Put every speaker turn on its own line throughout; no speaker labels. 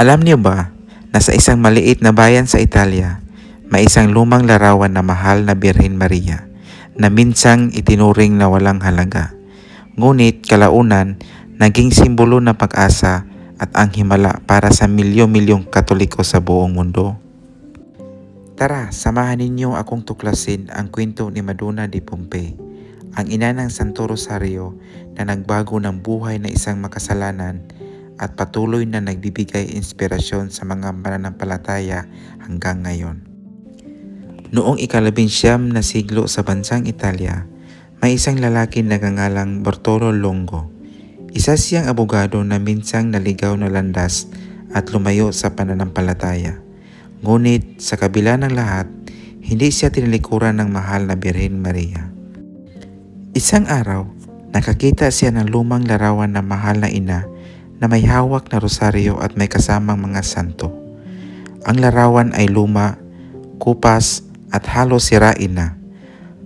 Alam niyo ba na sa isang maliit na bayan sa Italia, may isang lumang larawan na mahal na Birhen Maria na minsang itinuring na walang halaga. Ngunit kalaunan, naging simbolo ng pag-asa at ang himala para sa milyo-milyong katoliko sa buong mundo. Tara, samahan ninyo akong tuklasin ang kwento ni Madonna de Pompey, ang ina ng Santo Rosario na nagbago ng buhay na isang makasalanan at patuloy na nagbibigay inspirasyon sa mga mananampalataya hanggang ngayon. Noong ikalabinsyam na siglo sa bansang Italia, may isang lalaki na nagangalang Bartolo Longo. Isa siyang abogado na minsang naligaw na landas at lumayo sa pananampalataya. Ngunit sa kabila ng lahat, hindi siya tinalikuran ng mahal na Birhen Maria. Isang araw, nakakita siya ng lumang larawan ng mahal na ina na may hawak na rosaryo at may kasamang mga santo. Ang larawan ay luma, kupas at halos sirain na.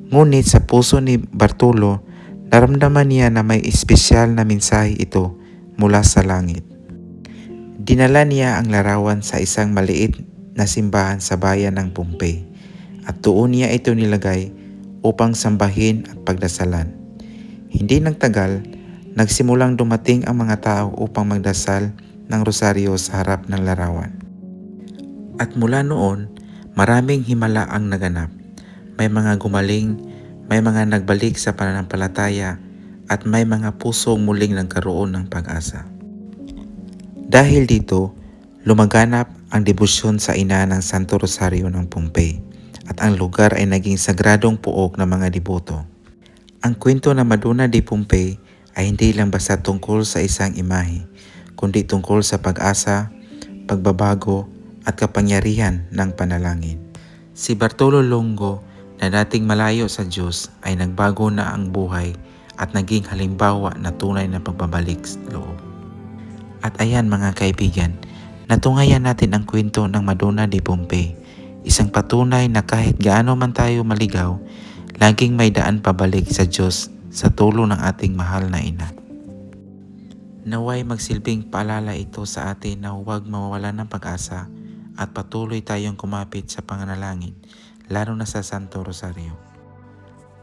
Ngunit sa puso ni Bartolo, naramdaman niya na may espesyal na mensahe ito mula sa langit. Dinala niya ang larawan sa isang maliit na simbahan sa bayan ng Pompey at doon niya ito nilagay upang sambahin at pagdasalan. Hindi nagtagal, nagsimulang dumating ang mga tao upang magdasal ng rosaryo sa harap ng larawan. At mula noon, maraming himala ang naganap. May mga gumaling, may mga nagbalik sa pananampalataya, at may mga pusong muling nagkaroon ng pag-asa. Dahil dito, lumaganap ang debosyon sa ina ng Santo Rosario ng Pompey at ang lugar ay naging sagradong puok ng mga deboto. Ang kwento ng Madonna de Pompey ay hindi lang basta tungkol sa isang imahe, kundi tungkol sa pag-asa, pagbabago at kapangyarihan ng panalangin. Si Bartolo Longo na dating malayo sa Diyos ay nagbago na ang buhay at naging halimbawa na tunay na pagbabalik loob. At ayan mga kaibigan, natungayan natin ang kwento ng Madonna de Pompey, isang patunay na kahit gaano man tayo maligaw, laging may daan pabalik sa Diyos sa tulong ng ating mahal na ina. Naway magsilbing paalala ito sa atin na huwag mawawala ng pag-asa at patuloy tayong kumapit sa panganalangin, lalo na sa Santo Rosario.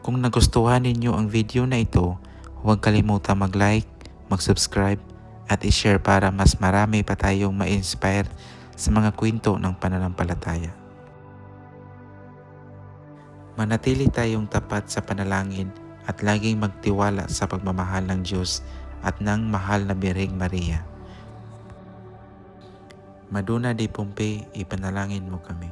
Kung nagustuhan ninyo ang video na ito, huwag kalimutan mag-like, mag-subscribe at i-share para mas marami pa tayong ma-inspire sa mga kwento ng pananampalataya. Manatili tayong tapat sa panalangin at laging magtiwala sa pagmamahal ng Diyos at ng mahal na Birheng Maria. Maduna de Pompey, ipanalangin mo kami.